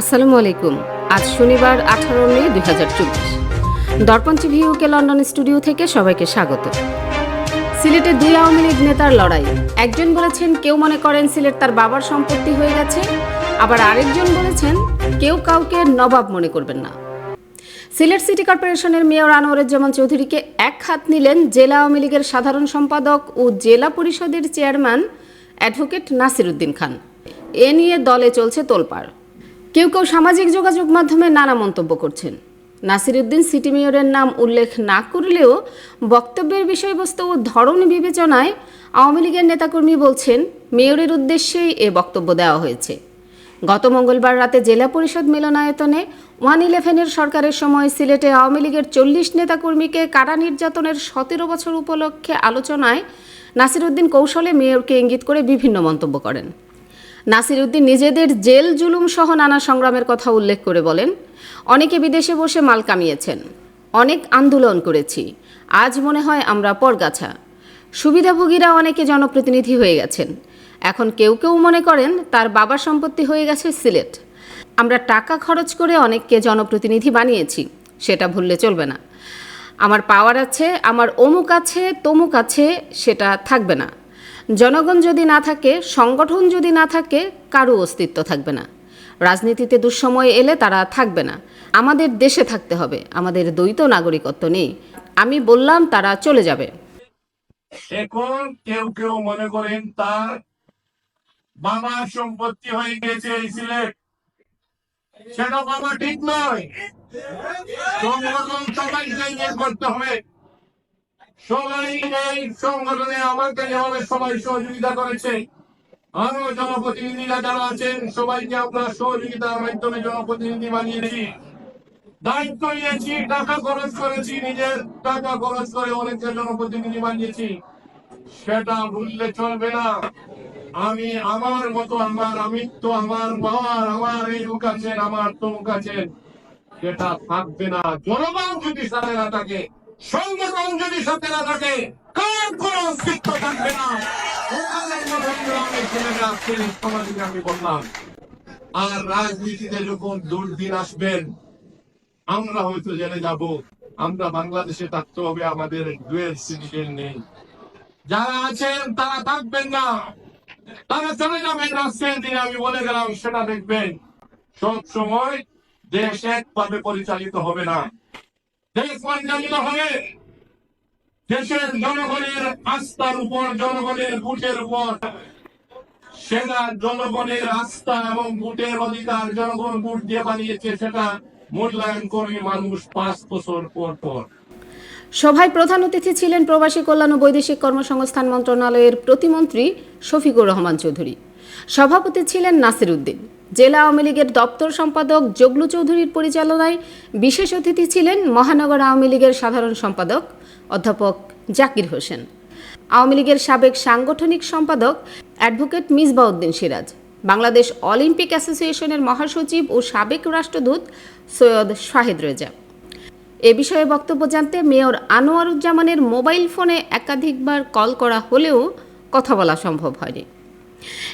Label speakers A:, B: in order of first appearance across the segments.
A: আসসালামু আলাইকুম। আজ শনিবার, আঠারো মে, দুই হাজার চব্বিশ। দর্পণ ভিউকে লন্ডন স্টুডিও থেকে সবাইকে স্বাগত। সিলেটে দুই আওয়ামী লীগ নেতার লড়াই। একজন বলেছেন, কেউ মনে করেন সিলেট তার বাবার সম্পত্তি হয়ে গেছে। আবার আরেকজন বলেছেন, কেউ কাউকে নবাব মনে করবেন না। সিলেট সিটি কর্পোরেশনের মেয়র আনোয়ারুজ্জামান চৌধুরীকে এক হাত নিলেন জেলা আওয়ামী লীগের সাধারণ সম্পাদক ও জেলা পরিষদের চেয়ারম্যান অ্যাডভোকেট নাসির উদ্দিন খান। এ নিয়ে দলে চলছে তোলপাড়। কেউ কেউ সামাজিক যোগাযোগ মাধ্যমে নানা মন্তব্য করছেন। নাসিরুদ্দিন সিটি মেয়রের নাম উল্লেখ না করলেও বক্তব্যের বিষয়বস্তু ও ধরন বিবেচনায় আওয়ামী লীগের নেতাকর্মী বলছেন, মেয়রের উদ্দেশ্যেই এ বক্তব্য দেওয়া হয়েছে। গত মঙ্গলবার রাতে জেলা পরিষদ মিলনায়তনে ওয়ান ইলেভেনের সরকারের সময় সিলেটে আওয়ামী লীগের চল্লিশ নেতাকর্মীকে কারা নির্যাতনের সতেরো বছর উপলক্ষে আলোচনায় নাসিরুদ্দিন কৌশলে মেয়রকে ইঙ্গিত করে বিভিন্ন মন্তব্য করেন। নাসিরুদ্দিন নিজেদের জেল, জুলুম সহ নানা সংগ্রামের কথা উল্লেখ করে বলেন, অনেকে বিদেশে বসে মাল কামিয়েছেন। অনেক আন্দোলন করেছি। আজ মনে হয় আমরা পরগাছা। সুবিধাভোগীরা অনেকে জনপ্রতিনিধি হয়ে গেছেন। এখন কেউ কেউ মনে করেন তার বাবার সম্পত্তি হয়ে গেছে সিলেট। আমরা টাকা খরচ করে অনেককে জনপ্রতিনিধি বানিয়েছি, সেটা ভুললে চলবে না। আমার পাওয়ার আছে, আমার অমুক আছে, তমুক আছে, সেটা থাকবে না। জনগণ যদি না থাকে, সংগঠন যদি না থাকে কারও অস্তিত্ব থাকবে না। রাজনীতিতে দুঃসময় এলে তারা থাকবে না। আমাদের দেশে থাকতে হবে, আমাদের দ্বৈত নাগরিকত্ব নেই। আমি বললাম, তারা চলে যাবে।
B: এখন কেউ কেউ মনে করেন, তার বাবার সম্পত্তি হয়ে গেছে সেটা বাবা ঠিক নয়। সংগঠন সবাইকে নিয়ে করতে হবে। সবাই এই সংগঠনে আমাকে যেভাবে সবাই সহযোগিতা করেছে, আরও জনপ্রতিনিধিরা যারা আছেন, সবাইকে আমরা সহযোগিতার মাধ্যমে জনপ্রতিনিধি বানিয়েছি। দায়িত্ব নিয়েছি, টাকা খরচ করেছি, নিজের টাকা খরচ করে অনেককে জনপ্রতিনিধি বানিয়েছি। সেটা ভুললে চলবে না। আমি আমার মতো, আমার আমিত্ব, আমার পাওয়ার, আমার এই লোক আছেন, আমার তমুক আছেন, সেটা থাকবে না। জনগণ যদি সাথে না থাকে না থাকে, কার কোন অস্তিত্ব থাকবে না? আর রাজনীতিতে যখন দুর্দিন আসবেন, আমরা হয়তো জেনে যাব, আমরা বাংলাদেশে থাকতে হবে, আমাদের ডুয়েল সিটিজেন নেই। যারা আছেন, তারা থাকবেন না। তারা চলে যাবেন রাষ্ট্রের দিনে আমি বলে গেলাম, সেটা দেখবেন। সব সময় দেশ একভাবে পরিচালিত হবে না। দেশ পরিচালিত হবে দেশের জনগণের আস্থার উপর, জনগণের ভোটের উপর সেটা জনগণের আস্থা এবং ভোটের অধিকার জনগণ ভোট দিয়ে বানিয়েছে, সেটা মূল্যায়ন করবে মানুষ পাঁচ বছর পর পর।
A: সভায় প্রধান অতিথি ছিলেন প্রবাসী কল্যাণ ও বৈদেশিক কর্মসংস্থান মন্ত্রণালয়ের প্রতিমন্ত্রী শফিকুর রহমান চৌধুরী। সভাপতি ছিলেন নাসির উদ্দিন। জেলা আওয়ামী লীগের দপ্তর সম্পাদক জগলু চৌধুরীর পরিচালনায় বিশেষ অতিথি ছিলেন মহানগর আওয়ামী লীগের সাধারণ সম্পাদক অধ্যাপক জাকির হোসেন। আওয়ামী লীগের সাবেক সাংগঠনিক সম্পাদক অ্যাডভোকেট মিসবাউদ্দিন সিরাজ, বাংলাদেশ অলিম্পিক অ্যাসোসিয়েশনের মহাসচিব ও সাবেক রাষ্ট্রদূত সৈয়দ শাহেদ রেজা। এ বিষয়ে বক্তব্য জানতে মেয়র আনোয়ারুজ্জামানের মোবাইল ফোনে একাধিকবার কল করা হলেও কথা বলা সম্ভব হয়নি।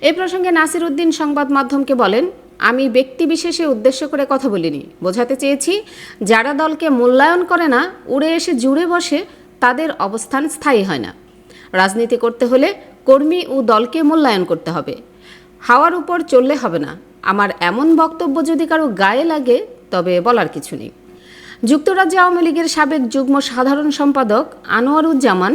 A: এ প্রসঙ্গে নাসির উদ্দিন সংবাদ মাধ্যমকে বলেন, আমি ব্যক্তি বিশেষে উদ্দেশ্য করে কথা বলিনি। বোঝাতে চেয়েছি, যারা দলকে মূল্যায়ন করে না, উড়ে এসে জুড়ে বসে, তাদের অবস্থান স্থায়ী হয় না। রাজনীতি করতে হলে কর্মী ও দলকে মূল্যায়ন করতে হবে। হাওয়ার উপর চললে হবে না। আমার এমন বক্তব্য যদি কারও গায়ে লাগে, তবে বলার কিছু নেই। যুক্তরাজ্য আওয়ামী লীগের সাবেক যুগ্ম সাধারণ সম্পাদক আনোয়ারুজ্জামান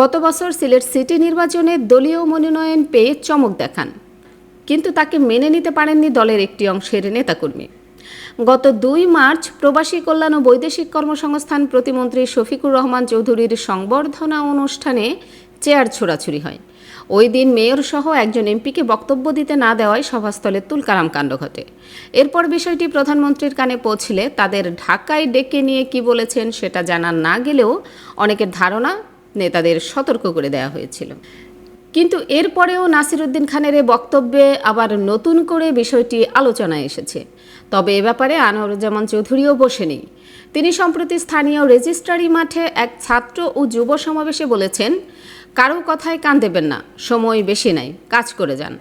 A: গত বছর সিলেট সিটি নির্বাচনে দলীয় মনোনয়ন পেয়ে চমক দেখান। কিন্তু তাকে মেনে নিতে পারেননি দলের একটি অংশের নেতাকর্মী। গত দুই মার্চ প্রবাসী কল্যাণ ও বৈদেশিক কর্মসংস্থান প্রতিমন্ত্রী শফিকুর রহমান চৌধুরীর সংবর্ধনা অনুষ্ঠানে চেয়ার ছোড়াছুরি হয়। ওই দিন মেয়র সহ একজন এমপিকে বক্তব্য দিতে না দেওয়ায় সভাস্থলে তুলকারাম কাণ্ড ঘটে। এরপর বিষয়টি প্রধানমন্ত্রীর কানে পৌঁছলে তাদের ঢাকায় ডেকে নিয়ে কি বলেছেন সেটা জানা না গেলেও অনেকের ধারণা নেতাদের সতর্ক করে দেওয়া হয়েছিল। কিন্তু এরপরেও নাসিরুদ্দিন খানের এ বক্তব্যে আবার নতুন করে বিষয়টি আলোচনায় এসেছে। তবে এ ব্যাপারে আনোয়ারুজ্জামান চৌধুরীও বসে নেই তিনি সম্প্রতি স্থানীয় রেজিস্ট্রারি মাঠে এক ছাত্র ও যুব সমাবেশে বলেছেন, কারও কথায় কান দেবেন না, সময় বেশি নাই, কাজ করে যান।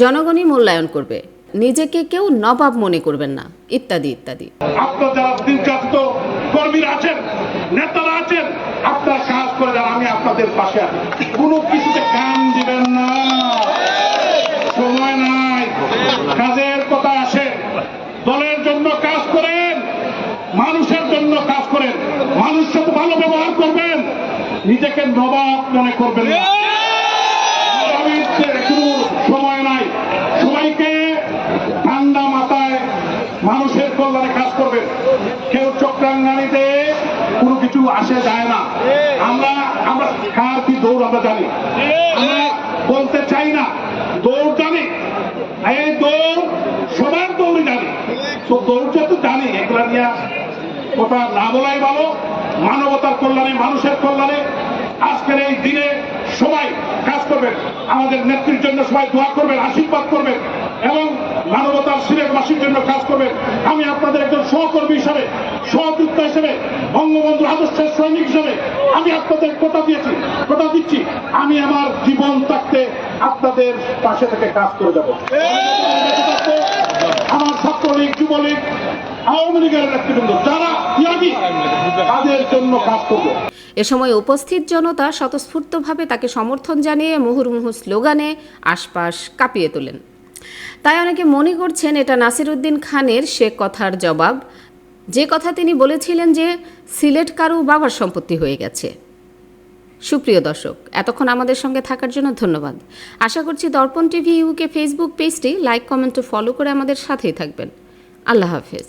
A: জনগণই মূল্যায়ন করবে, নিজেকে কেউ নবাব মনে করবেন না, ইত্যাদি ইত্যাদি।
C: আছেন, নেতারা আছেন, আপনারা কাজ করে আমি আপনাদের পাশে আছি। কোনো কিছুতে কান দিবেন না সময় নাই কাজের কথা আসে দলের জন্য কাজ করেন মানুষের জন্য কাজ করেন মানুষের সাথে ভালো ব্যবহার করবেন নিজেকে নবাব মনে করবেন কোনো সময় নাই। সবাইকে ঠান্ডা মাথায় মানুষের কল্যাণে কাজ করবেন। কেউ চক্রাঙ্গানিতে কোনো কিছু আসে যায় না। আমরা আমরা কার কি দৌড় আমরা জানি। আমরা বলতে চাই না দৌড় জানি এই দৌড় সবার দৌড়ই জানি তো দৌড় তো জানি এগুলা নিয়ে কথা না বলাই ভালো, মানবতার কল্যাণে, মানুষের কল্যাণে আজকের এই দিনে সবাই কাজ করবেন, আমাদের নেত্রীর জন্য সবাই দোয়া করবেন, আশীর্বাদ করবেন এবং মানবতার সিলেটবাসীর জন্য কাজ করবেন। আমি আপনাদের একজন সহকর্মী হিসাবে সহযোদ্ধা হিসেবে বঙ্গবন্ধু আদর্শের সৈনিক হিসেবে আমি আপনাদের কথা দিয়েছি, কথা দিচ্ছি। আমি আমার জীবন থাকতে আপনাদের পাশে থেকে কাজ করে যাব। আমার ছাত্রলীগ, যুবলীগ আওয়ামী লীগের নেতৃবৃন্দ, যারা তাদের জন্য কাজ করব।
A: এ সময় উপস্থিত জনতা স্বতঃস্ফূর্তভাবে তাকে সমর্থন জানিয়ে মুহুর্মুহু স্লোগানে আশপাশ কাঁপিয়ে তোলেন। তাই অনেকে মনে করছেন এটা নাসিরুদ্দিন খানের সে কথার জবাব। যে কথা তিনি বলেছিলেন যে সিলেট কারু বাবার সম্পত্তি হয়ে গেছে। সুপ্রিয় দর্শক, এতক্ষণ আমাদের সঙ্গে থাকার জন্য ধন্যবাদ। আশা করছি দর্পণ টিভি ইউকে ফেসবুক পেজটি লাইক, কমেন্ট ও ফলো করে আমাদের সাথেই থাকবেন। আল্লাহ হাফেজ।